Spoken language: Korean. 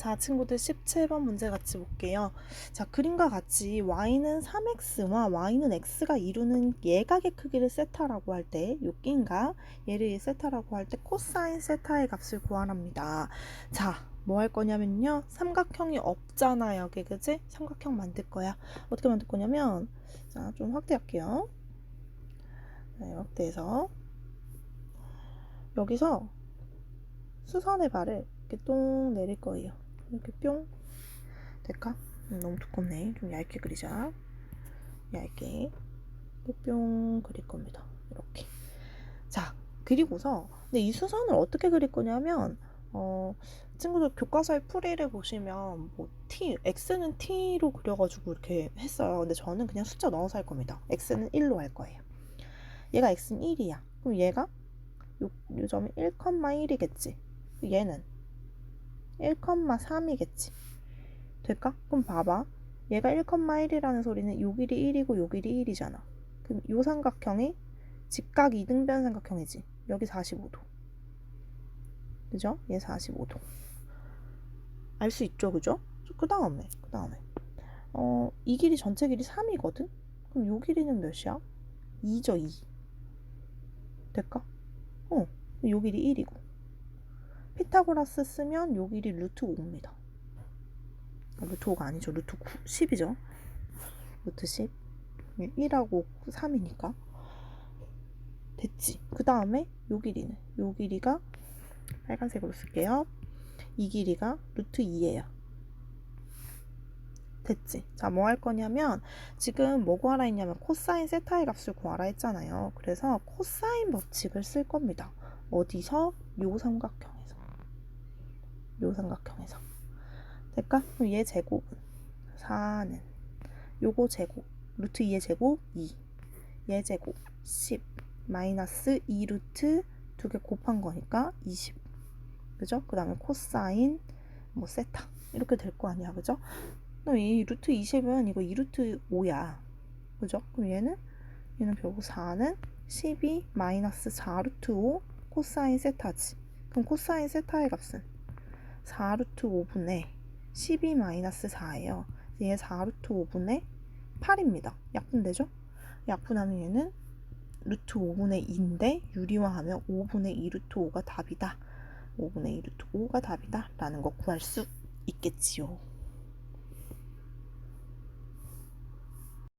자, 친구들 17번 문제 같이 볼게요. 자, 그림과 같이 y는 3x와 y는 x가 이루는 예각의 크기를 세타라고 할 때, 요끼인가 얘를 세타라고 할 때 코사인 세타의 값을 구하랍니다. 자, 뭐 할 거냐면요. 삼각형이 없잖아, 여기, 그지? 삼각형 만들 거야. 어떻게 만들 거냐면, 자, 좀 확대할게요. 네, 확대해서. 여기서 수선의 발을 이렇게 똥 내릴 거예요. 이렇게 뿅. 될까? 음, 너무 두껍네. 좀 얇게 그리자. 얇게. 뿅 그릴 겁니다. 이렇게. 자, 그리고서, 근데 이 수선을 어떻게 그릴 거냐면, 어, 친구들 교과서의 풀이를 보시면, 뭐, t, x는 t로 그려가지고 이렇게 했어요. 근데 저는 그냥 숫자 넣어서 할 겁니다. x는 1로 할 거예요. 얘가 x는 1이야. 그럼 얘가 요, 요 점이 1,1이겠지. 얘는 1,3이겠지. 될까? 그럼 봐봐. 얘가 1,1이라는 소리는 요 길이 1이고 요 길이 1이잖아. 그럼 요 삼각형이 직각 이등변 삼각형이지. 여기 45도. 그죠? 얘 45도. 알 수 있죠, 그죠? 그 다음에, 그 다음에. 어, 이 길이 전체 길이 3이거든? 그럼 요 길이는 몇이야? 2죠, 2. 될까? 어, 요 길이 1이고. 피타고라스 쓰면 요 길이 루트 5입니다. 아, 루트 5가 아니죠. 루트 9, 10이죠. 루트 10. 1하고 3이니까. 됐지. 그 다음에 요 길이는, 요 길이가 빨간색으로 쓸게요. 이 길이가 루트 2예요. 됐지. 자, 뭐 할 거냐면, 지금 뭐 구하라 했냐면, 코사인 세타의 값을 구하라 했잖아요. 그래서 코사인 법칙을 쓸 겁니다. 어디서? 요 삼각형에서. 요 삼각형에서. 될까? 그럼 얘 제곱은 4는 요거 제곱 루트 2의 제곱 2. 얘 제곱 10 마이너스 2 루트 두 개 곱한 거니까 20. 그죠? 그 다음에 코사인 뭐 세타 이렇게 될 거 아니야. 그죠? 그럼 이 루트 20은 이거 2 루트 5야. 그죠? 그럼 얘는 얘는 결국 4는 12 마이너스 4 루트 5 코사인 세타지. 그럼 코사인 세타의 값은 4 루트 5분의 12 마이너스 4예요. 얘 4 루트 5분의 8입니다. 약분되죠? 약분하면 얘는 루트 5분의 2인데 유리화하면 5분의 2 루트 5가 답이다. 5분의 2 루트 5가 답이다. 라는 거 구할 수 있겠지요.